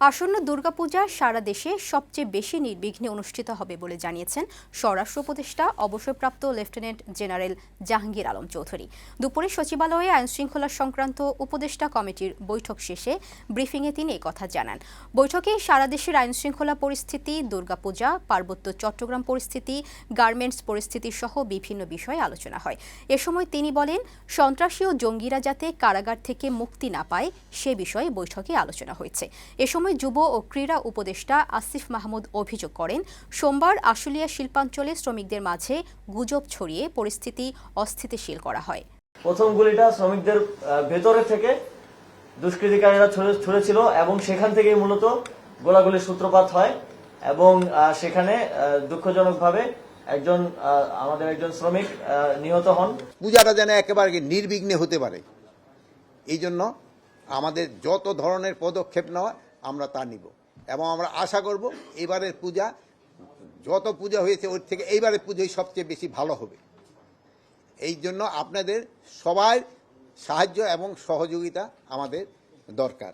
আসন্ন দুর্গাপূজা সারা দেশে সবচেয়ে বেশি নির্বিঘ্নে অনুষ্ঠিত হবে বলে জানিয়েছেন স্বরাষ্ট্র উপদেষ্টা, অবসরপ্রাপ্ত লেফটেন্যান্ট জেনারেল জাহাঙ্গীর আলম চৌধুরী। দুপুরে সচিবালয়ে আইনশৃঙ্খলা সংক্রান্ত উপদেষ্টা কমিটির বৈঠক শেষে ব্রিফিংয়ে তিনি কথা জানান। বৈঠকে সারা দেশের আইনশৃঙ্খলা পরিস্থিতি, দুর্গাপূজা, পার্বত্য চট্টগ্রাম পরিস্থিতি, গার্মেন্টস পরিস্থিতি সহ বিভিন্ন বিষয়ে আলোচনা হয়। এ সময় তিনি বলেন, সন্ত্রাসী ও জঙ্গিরা যাতে কারাগার থেকে মুক্তি না পায়, সে বিষয়ে বৈঠকে আলোচনা হয়েছে। এ সময় যুব ও ক্রীড়া উপদেষ্টা আসিফ মাহমুদ অভিযোগ করেন সোমবার আশুলিয়া শিল্পাঞ্চলে শ্রমিকদের মাঝে গুজব ছড়িয়ে পরিস্থিতি অস্থিতিশীল করা হয়। প্রথম গুলিটা শ্রমিকদের ভেতরে থেকে দুষ্কৃতিকারীরা ছুড়ে- ছুড়েছিল এবং সেখান থেকেই মূলত গোলাগুলির সূত্রপাত হয় এবং আহ, সেখানে দুঃখজনকভাবে একজন আহ, আমাদের একজন শ্রমিক আহ, নিহত হন। পূজাটা যেন একেবারে নির্বিঘ্নে হতে পারে। এই জন্য আমাদের যত ধরনের পদক্ষেপ নেওয়া আমরা তা নিব। এবং আমরা আশা করব এবারের পূজা, যত পূজা হয়েছে ওর থেকে এইবারের পুজোই সবচেয়ে বেশি ভালো হবে। এই জন্য আপনাদের সবার সাহায্য এবং সহযোগিতা আমাদের দরকার।